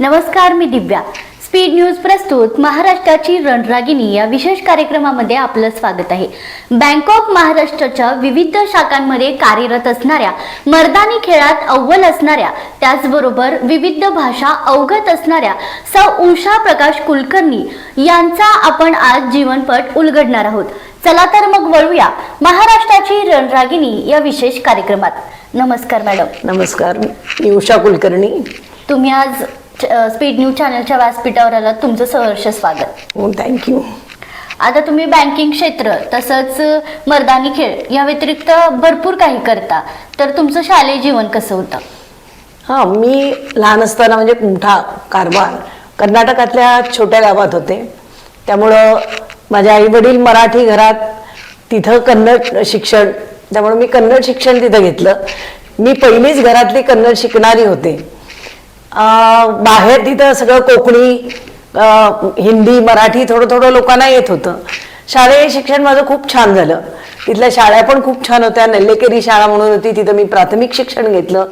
नमस्कार मी दिव्या. Speed news प्रस्तुत महाराष्ट्राची रणरागिणी या विशेष कार्यक्रमामध्ये आपलं स्वागत आहे. बँक ऑफ महाराष्ट्राच्या विविध शाखांमध्ये कार्यरत असणाऱ्या मर्दानी खेळात अव्वल असणाऱ्या त्याचबरोबर विविध भाषा अवगत असणाऱ्या सौ. उषा प्रकाश कुलकर्णी यांचा आपण आज जीवनपट उलगडणार आहोत. चला तर मग वळूया महाराष्ट्राची रणरागिणी या विशेष कार्यक्रमात. नमस्कार मॅडम. नमस्कार मी उषा कुलकर्णी. तुम्ही आज स्पीड न्यूज चॅनलच्या व्यासपीठावर आलात. तुमचं सहर्ष स्वागत. हो थँक्यू आता तुम्ही बँकिंग क्षेत्र तसंच मर्दानी खेळ या व्यतिरिक्त भरपूर काही करता. तर तुमचं शालेय जीवन कसं होतं? हां मी लहान असताना म्हणजे कुंठा कारभार कर्नाटकातल्या छोट्या गावात होते. त्यामुळं माझे आई वडील मराठी घरात तिथं कन्नड शिक्षण त्यामुळे मी कन्नड शिक्षण तिथं घेतलं. मी पहिलीच घरातली कन्नड शिकणारी होते. बाहेर तिथं सगळं कोकणी हिंदी मराठी थोडं थोडं लोकांना येत होतं. शालेय शिक्षण माझं खूप छान झालं. तिथल्या शाळा पण खूप छान होत्या. नल्लेकेरी शाळा म्हणून होती. तिथं मी प्राथमिक शिक्षण घेतलं.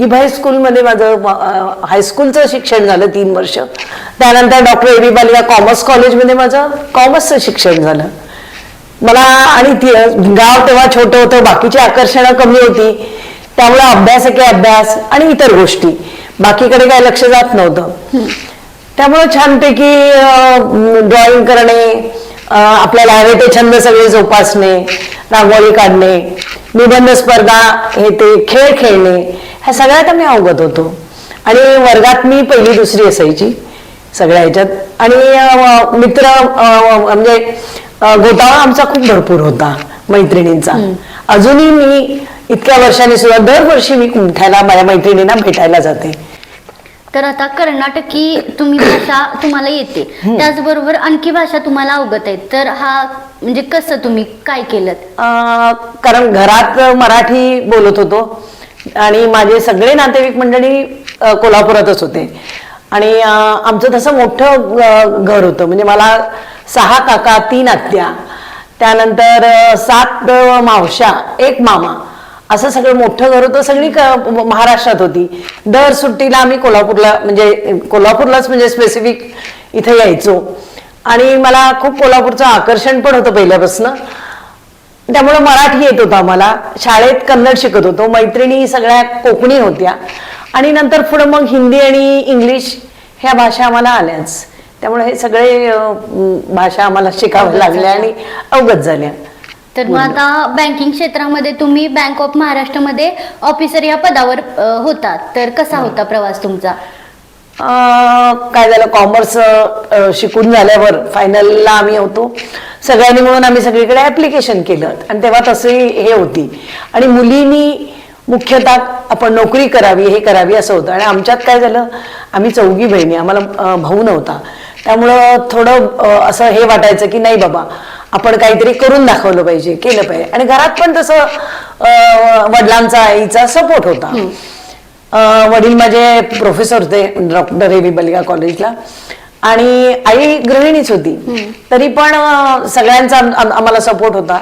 गिभ हायस्कूलमध्ये माझं हायस्कूलचं शिक्षण झालं तीन वर्ष. त्यानंतर डॉक्टर ए बी बालिका कॉमर्स कॉलेजमध्ये माझं कॉमर्सचं शिक्षण झालं. मला आणि ती गाव तेव्हा छोटं होतं. बाकीची आकर्षणं कमी होती. त्यामुळे अभ्यास एके अभ्यास आणि इतर गोष्टी. बाकीकडे काही लक्ष जात नव्हतं. त्यामुळे छानपैकी ड्रॉइंग करणे आपल्याला हवे ते छंद सगळे जोपासणे रांगोळी काढणे निबंध स्पर्धा हे ते खेळ खेळणे ह्या सगळ्यात आम्ही अवगत होतो. आणि वर्गात मी पहिली दुसरी असायची सगळ्या ह्याच्यात. आणि मित्र म्हणजे घोटाळा आमचा खूप भरपूर होता मैत्रिणींचा. अजूनही मी इतक्या वर्षांनी सुद्धा दरवर्षी मी कुंठ्याला माझ्या मैत्रिणींना भेटायला जाते. तर आता कर्नाटकी तुम्ही भाषा तुम्हाला येते. त्याचबरोबर आणखी भाषा तुम्हाला अवगत आहेत. तर हा म्हणजे कसं तुम्ही काय केलं अं, कारण घरात मराठी बोलत होतो. आणि माझे सगळे नातेवाईक मंडळी अं, कोल्हापुरातच होते. आणि अं, आमचं तसं मोठं अं, घर होतं. म्हणजे मला सहा काका तीन आत्या. त्यानंतर अं, सात अं, मावशा एक मामा. असं सगळं मोठं घर होतं सगळी क- महाराष्ट्रात होती. दर सुट्टीला आम्ही कोल्हापूरला म्हणजे कोल्हापूरलाच म्हणजे स्पेसिफिक इथे यायचो. आणि मला खूप कोल्हापूरचं आकर्षण पण होतं पहिल्यापासून. त्यामुळे मराठी येत होतं आम्हाला. शाळेत कन्नड शिकत होतो. मैत्रिणी सगळ्या कोकणी होत्या. आणि नंतर पुढं मग हिंदी आणि इंग्लिश ह्या भाषा आम्हाला आल्याच. त्यामुळे हे सगळे भाषा आम्हाला शिकाव्या लागल्या आणि अवगत झाल्या. तर मग आता बँकिंग क्षेत्रामध्ये तुम्ही बँक ऑफ महाराष्ट्रामध्ये ऑफिसर या पदावर अ, होता तर कसा होता प्रवास तुमचा? अं, काय झालं कॉमर्स शिकून झाल्यावर फायनलला आम्ही होतो. सगळ्यांनी म्हणून आम्ही सगळीकडे ऍप्लिकेशन केलं. आणि तेव्हा तसे हे होती. आणि मुलींनी मुख्यतः आपण नोकरी करावी हे करावी असं होतं. आणि आमच्यात काय झालं आम्ही चौघी बहिणी आम्हाला अं, भाऊ नव्हता. त्यामुळं थोडं अं, असं हे वाटायचं की नाही बाबा आपण काहीतरी करून दाखवलं पाहिजे केलं पाहिजे. आणि घरात पण तसं वडिलांचा आईचा सपोर्ट होता. वडील माझे प्रोफेसर होते डॉक्टर ए बी बलिका कॉलेजला आणि आई गृहिणीच होती. तरी पण सगळ्यांचा आम- आम- आम्हाला सपोर्ट होता.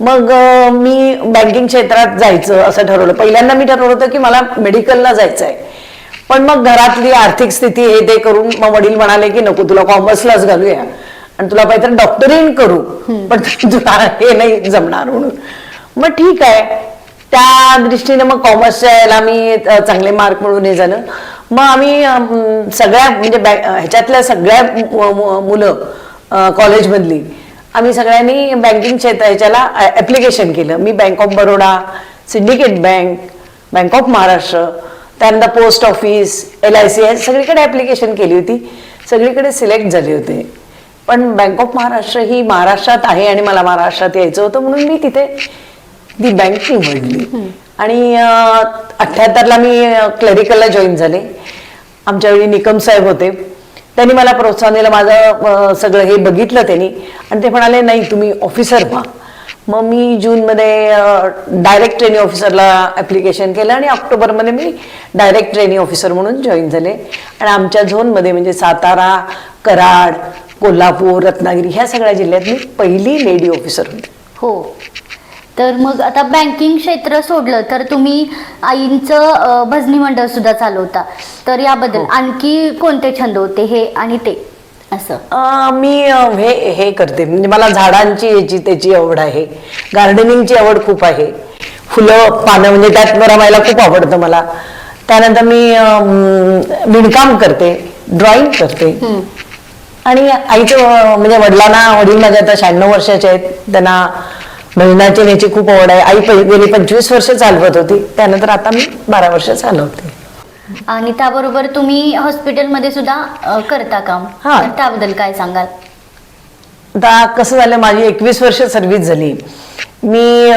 मग मी बँकिंग क्षेत्रात जायचं असं ठरवलं. पहिल्यांदा मी ठरवलं होतं की मला मेडिकलला जायचं आहे पण मग घरातली आर्थिक स्थिती हे ते करून मग वडील म्हणाले की नको तुला कॉमर्सलाच घालूया. आणि तुला पाहिजे डॉक्टरीन करू. पण तुला हे नाही जमणार म्हणून. मग ठीक आहे. त्या दृष्टीने मग कॉमर्सच्या याला मी चांगले मार्क मिळून हे झालं. मग आम्ही सगळ्या म्हणजे ह्याच्यातल्या सगळ्या मुलं कॉलेजमधली आम्ही सगळ्यांनी बँकिंग क्षेत्र ह्याच्याला ऍप्लिकेशन केलं. मी bank of Baroda syndicate bank bank of Maharashtra त्यानंतर post office L I C सगळीकडे ऍप्लिकेशन केली होती. सगळीकडे सिलेक्ट झाले होते. पण बँक ऑफ महाराष्ट्र ही महाराष्ट्रात आहे आणि मला महाराष्ट्रात यायचं होतं म्हणून मी तिथे ती बँक निवडली. आणि अठ्ठ्याहत्तरला मी क्लरिकलला जॉईन झाले. आमच्या वेळी निकम साहेब होते. त्यांनी मला प्रोत्साहन दिलं. माझं सगळं हे बघितलं त्यांनी. आणि ते म्हणाले नाही तुम्ही ऑफिसर व्हा. मग मी जूनमध्ये डायरेक्ट ट्रेनिंग ऑफिसरला ॲप्लिकेशन केलं आणि ऑक्टोबरमध्ये मी डायरेक्ट ट्रेनिंग ऑफिसर म्हणून जॉईन झाले. आणि आमच्या झोनमध्ये म्हणजे सातारा कराड कोल्हापूर रत्नागिरी ह्या सगळ्या जिल्ह्यात मी पहिली लेडी ऑफिसर होते. हो. तर मग आता बँकिंग क्षेत्र सोडलं तर तुम्ही आईंचं भजनी मंडळ सुद्धा चालवता. तर याबद्दल आणखी कोणते छंद होते हे आणि ते? असं. मी हे हे करते. म्हणजे मला झाडांची याची त्याची आवड आहे. गार्डनिंगची आवड खूप आहे. फुलं पानं म्हणजे त्यात रमायला खूप आवडतं मला. त्यानंतर मी विणकाम करते. ड्रॉइंग करते. आणि आईचं म्हणजे वडिलांना वडील माझे आता शहाण्णव वर्षाचे आहेत. त्यांना भजनाची याची खूप आवड आहे. आई गेली पंचवीस वर्ष चालवत होती. त्यानंतर आता मी बारा वर्ष चालवते. आणि त्याबरोबर तुम्ही हॉस्पिटलमध्ये सुद्धा अ, करता काम. हा. तर त्याबद्दल काय सांगाल? आता कसं झालं माझी एकवीस वर्ष सर्व्हिस झाली. मी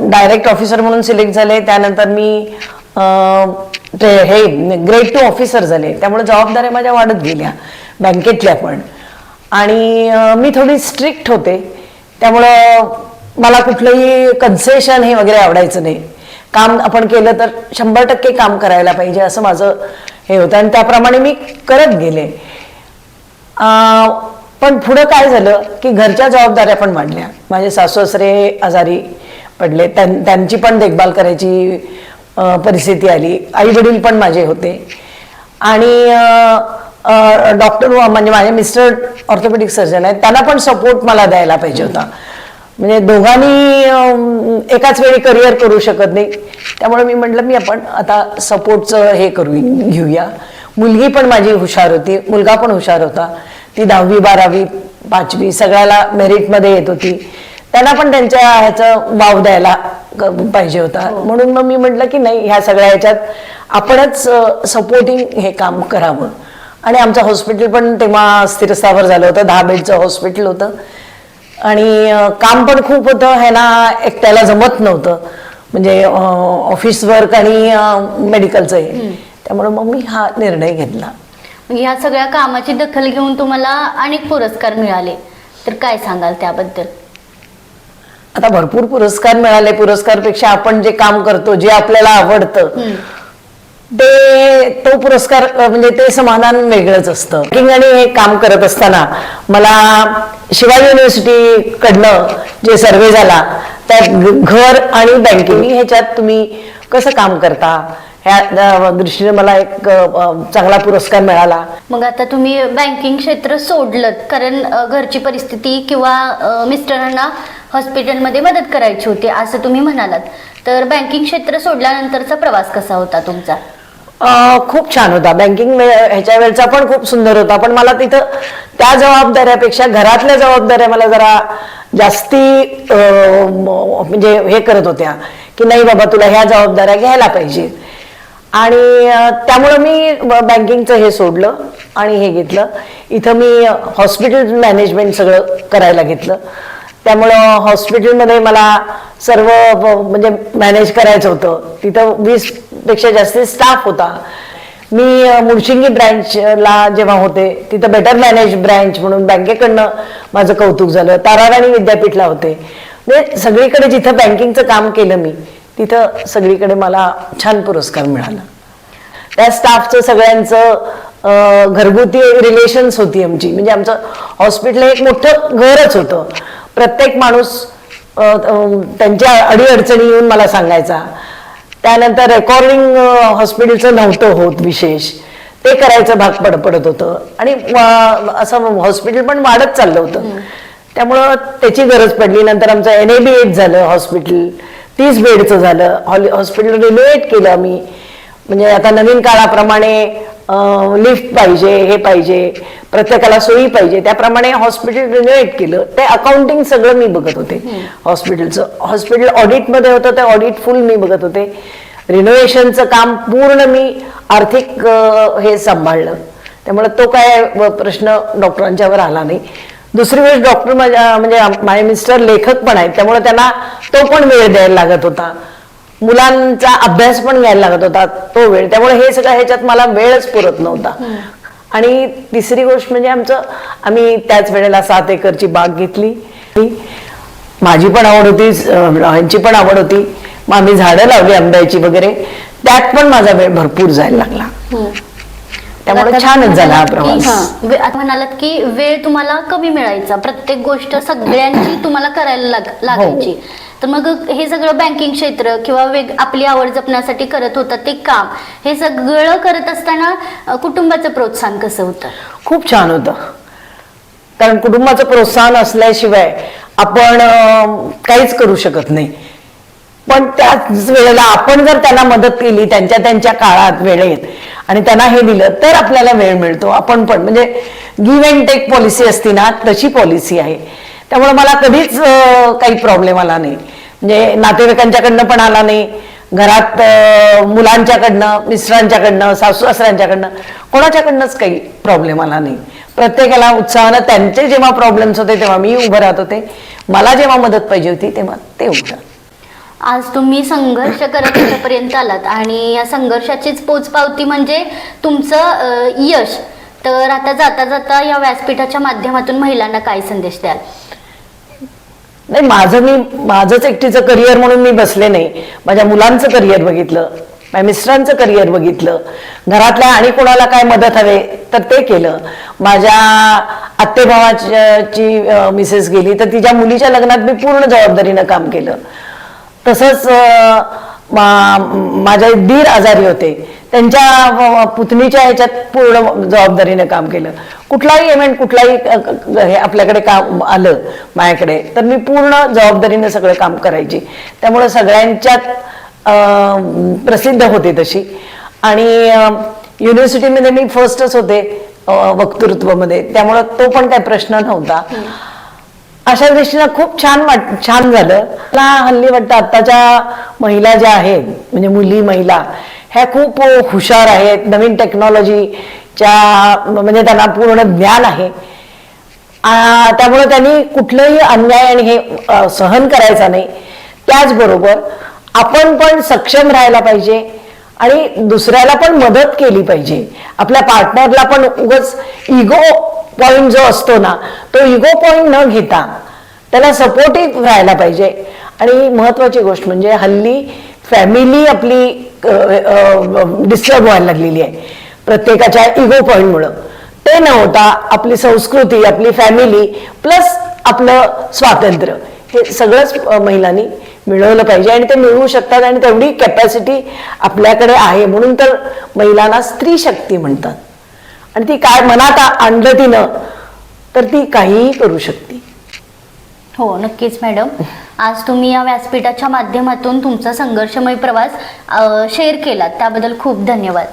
डायरेक्ट ऑफिसर म्हणून सिलेक्ट झाले. त्यानंतर मी अं, ते हे ग्रेड टू ऑफिसर झाले. त्यामुळे जबाबदाऱ्या माझ्या वाढत गेल्या बँकेतल्या पण. आणि अं, मी थोडी स्ट्रिक्ट होते. त्यामुळं मला कुठलंही कन्सेशन हे वगैरे आवडायचं नाही. काम आपण केलं तर शंभर टक्के काम करायला पाहिजे असं माझं हे होतं. आणि त्याप्रमाणे मी करत गेले. पण पुढं काय झालं की घरच्या जबाबदाऱ्या पण वाढल्या. माझे सासू सासरे आजारी पडले. त्यांची पण देखभाल करायची परिस्थिती आली. आई वडील पण माझे होते. आणि डॉक्टर म्हणजे माझे मिस्टर ऑर्थोपेडिक सर्जन आहेत. त्यांना पण सपोर्ट मला द्यायला पाहिजे होता. म्हणजे दोघांनी एकाच वेळी करिअर करू शकत नाही. त्यामुळे मी म्हटलं मी आपण आता सपोर्टचं हे करू घेऊया. मुलगी पण माझी हुशार होती मुलगा पण हुशार होता. ती दहावी बारावी पाचवी सगळ्याला मेरिटमध्ये येत होती. त्यांना पण त्यांच्या ह्याचं वाव द्यायला पाहिजे होता. म्हणून मग मी म्हटलं की नाही ह्या सगळ्या ह्याच्यात आपणच सपोर्टिंग हे काम करावं. आणि आमचं हॉस्पिटल पण तेव्हा स्थिरस्थावर झालं होतं दहा बेडचं हॉस्पिटल होतं. आणि काम पण खूप होतं ह्याला एकट्याला जमत नव्हतं. म्हणजे ऑफिस वर्क आणि मेडिकलचं हे. त्यामुळे मग मी हा निर्णय घेतला. ह्या सगळ्या कामाची दखल घेऊन तुम्हाला अनेक पुरस्कार मिळाले. तर काय सांगाल त्याबद्दल? आता भरपूर पुरस्कार मिळाले. पुरस्कारपेक्षा आपण जे काम करतो जे आपल्याला आवडतं. ते तो पुरस्कार म्हणजे ते समाधान वेगळंच असतं. आणि हे काम करत असताना मला शिवाजी युनिव्हर्सिटी कडनं जे सर्वे झाला त्यात घर आणि बँकिंग ह्याच्यात तुम्ही कसं काम करता? ह्या दृष्टीने मला एक चांगला पुरस्कार मिळाला. मग आता तुम्ही बँकिंग क्षेत्र सोडलं कारण घरची परिस्थिती किंवा मिस्टरांना हॉस्पिटलमध्ये मदत करायची होती असं तुम्ही म्हणालात. तर बँकिंग क्षेत्र सोडल्यानंतरचा प्रवास कसा होता तुमचा? खूप छान होता. बँकिंग ह्याच्या वेळचा पण खूप सुंदर होता. पण मला तिथं त्या जबाबदाऱ्यापेक्षा घरातल्या जबाबदाऱ्या मला जरा जास्ती म्हणजे हे करत होत्या. की नाही बाबा तुला ह्या जबाबदाऱ्या घ्यायला पाहिजे. आणि त्यामुळं मी बँकिंगचं हे सोडलं आणि हे घेतलं. इथं मी हॉस्पिटल मॅनेजमेंट सगळं करायला घेतलं. त्यामुळं हॉस्पिटलमध्ये मला सर्व म्हणजे मॅनेज करायचं होतं. तिथं वीसपेक्षा जास्त स्टाफ होता. मी मुळशिंगी ब्रँचला जेव्हा होते तिथं बेटर मॅनेज ब्रँच म्हणून बँकेकडनं माझं कौतुक झालं. ताराराणी विद्यापीठला होते. म्हणजे सगळीकडे जिथं बँकिंगचं काम केलं मी तिथं सगळीकडे मला छान पुरस्कार मिळाला. त्या स्टाफचं सगळ्यांचं घरगुती रिलेशन्स होती आमची. म्हणजे आमचं हॉस्पिटल एक मोठं घरच होतं. प्रत्येक माणूस त्यांच्या अडीअडचणी येऊन मला सांगायचा. त्यानंतर रेकॉर्डिंग हॉस्पिटलचं नव्हतं होत विशेष. ते करायचं भाग पड पडत होतं. आणि असं हॉस्पिटल पण वाढत चाललं होतं. त्यामुळं त्याची गरज पडली. नंतर आमचं एन ए बी एट झालं हॉस्पिटल तीस बेडचं झालं. हॉल हॉस्पिटल रिनोव्हेट केलं आम्ही. म्हणजे आता नवीन काळाप्रमाणे लिफ्ट पाहिजे हे पाहिजे प्रत्येकाला सोयी पाहिजे. त्याप्रमाणे हॉस्पिटल रिनोव्हेट केलं. ते अकाउंटिंग सगळं मी बघत होते. हॉस्पिटलचं हॉस्पिटल ऑडिटमध्ये होतं ते ऑडिट फुल मी बघत होते. रिनोव्हेशनचं काम पूर्ण मी आर्थिक हे सांभाळलं. त्यामुळे तो काय प्रश्न डॉक्टरांच्यावर आला नाही. दुसरी वेळेस डॉक्टर माझ्या म्हणजे माझे मिस्टर लेखक पण आहेत. त्यामुळे त्यांना तो पण वेळ द्यायला लागत होता. मुलांचा अभ्यास पण घ्यायला लागत होता तो वेळ. त्यामुळे हे सगळं ह्याच्यात मला वेळच पुरत नव्हता. आणि तिसरी गोष्ट म्हणजे आमचं आम्ही त्याच वेळेला सात एकरची बाग घेतली. माझी पण आवड होती ह्यांची पण आवड होती. मग आम्ही झाडं लावली आंब्याची वगैरे. त्यात पण माझा वेळ भरपूर जायला लागला. त्यामुळे आता छानच झाला हा प्रवास. हां, आता म्हणालात की वेळ तुम्हाला कमी मिळायचा. प्रत्येक गोष्ट सगळ्यांची तुम्हाला करायला लाग- लागायची. तर मग हे सगळं बँकिंग क्षेत्र किंवा वेग आपली आवड जपण्यासाठी करत होता ते काम हे सगळं करत असताना कुटुंबाचं प्रोत्साहन कसं होतं? खूप छान होतं. कारण कुटुंबाचं प्रोत्साहन असल्याशिवाय आपण काहीच करू शकत नाही. पण त्याच वेळेला आपण जर त्यांना मदत केली त्यांच्या त्यांच्या काळात वेळेत आणि त्यांना हे दिलं तर आपल्याला वेळ मिळतो. आपण पण म्हणजे गिव्ह अँड टेक पॉलिसी असती ना तशी पॉलिसी आहे. त्यामुळे मला कधीच काही प्रॉब्लेम आला नाही. म्हणजे नातेवाईकांच्याकडनं पण आला नाही. घरात मुलांच्याकडनं मिस्टरांच्याकडनं सासू सासऱ्यांच्याकडनं कोणाच्याकडनंच काही प्रॉब्लेम आला नाही. प्रत्येकाला उत्साहानं त्यांचे जेव्हा प्रॉब्लेम्स होते तेव्हा मी उभं राहत होते. मला जेव्हा मदत पाहिजे होती तेव्हा ते उभं आज तुम्ही संघर्ष करत इथपर्यंत आलात आणि या संघर्षाचीच पोचपावती म्हणजे तुमचं यश. तर आता जाता जाता या व्यासपीठाच्या माध्यमातून महिलांना काय संदेश द्याल? नाही माझं मी माझंच एकटीचं करिअर म्हणून मी बसले नाही. माझ्या मुलांचं करिअर बघितलं माझ्या मिस्टरांचं करिअर बघितलं. घरातल्या आणि कोणाला काय मदत हवे तर ते केलं. माझ्या आत्तेभावाची मिसेस गेली तर तिच्या मुलीच्या लग्नात मी पूर्ण जबाबदारीनं काम केलं. तसंच माझ्या दीर आजारी होते. त्यांच्या पुतणीच्या ह्याच्यात पूर्ण जबाबदारीने काम केलं. कुठलाही इव्हेंट कुठलाही हे आपल्याकडे काम आलं माझ्याकडे तर मी पूर्ण जबाबदारीने सगळं काम करायची. त्यामुळे सगळ्यांच्यात प्रसिद्ध होते तशी. आणि युनिव्हर्सिटीमध्ये मी फर्स्टच होते वक्तृत्वमध्ये वक्तृत्वामध्ये. त्यामुळं तो पण काही प्रश्न नव्हता. अशा दृष्टीनं खूप छान वाट छान झालं. मला हल्ली वाटतं आत्ताच्या महिला ज्या आहेत म्हणजे मुली महिला ह्या खूप हुशार आहेत. नवीन टेक्नॉलॉजीच्या म्हणजे त्यांना पूर्ण ज्ञान आहे. त्यामुळे त्यांनी कुठलंही अन्याय आणि हे सहन करायचा नाही. त्याचबरोबर आपण पण सक्षम राहायला पाहिजे आणि दुसऱ्याला पण मदत केली पाहिजे. आपल्या पार्टनरला पण उगच इगो पॉइंट जो असतो ना तो इगो पॉइंट न घेता त्याला सपोर्टिव्ह राहायला पाहिजे. आणि महत्वाची गोष्ट म्हणजे हल्ली फॅमिली आपली डिस्टर्ब व्हायला लागलेली आहे. प्रत्येकाच्या इगो पॉईंटमुळं ते न होता आपली संस्कृती आपली फॅमिली प्लस आपलं स्वातंत्र्य. हे सगळंच महिलांनी मिळवलं पाहिजे आणि ते मिळवू शकतात आणि तेवढी कॅपॅसिटी आपल्याकडे आहे. म्हणून तर महिलांना स्त्री शक्ती म्हणतात. आणि ती काय मनात आणलं तिनं तर ती काहीही करू शकते. हो नक्कीच मॅडम आज तुम्ही या व्यासपीठाच्या माध्यमातून तुमचा संघर्षमय प्रवास शेअर केला त्याबद्दल खूप धन्यवाद.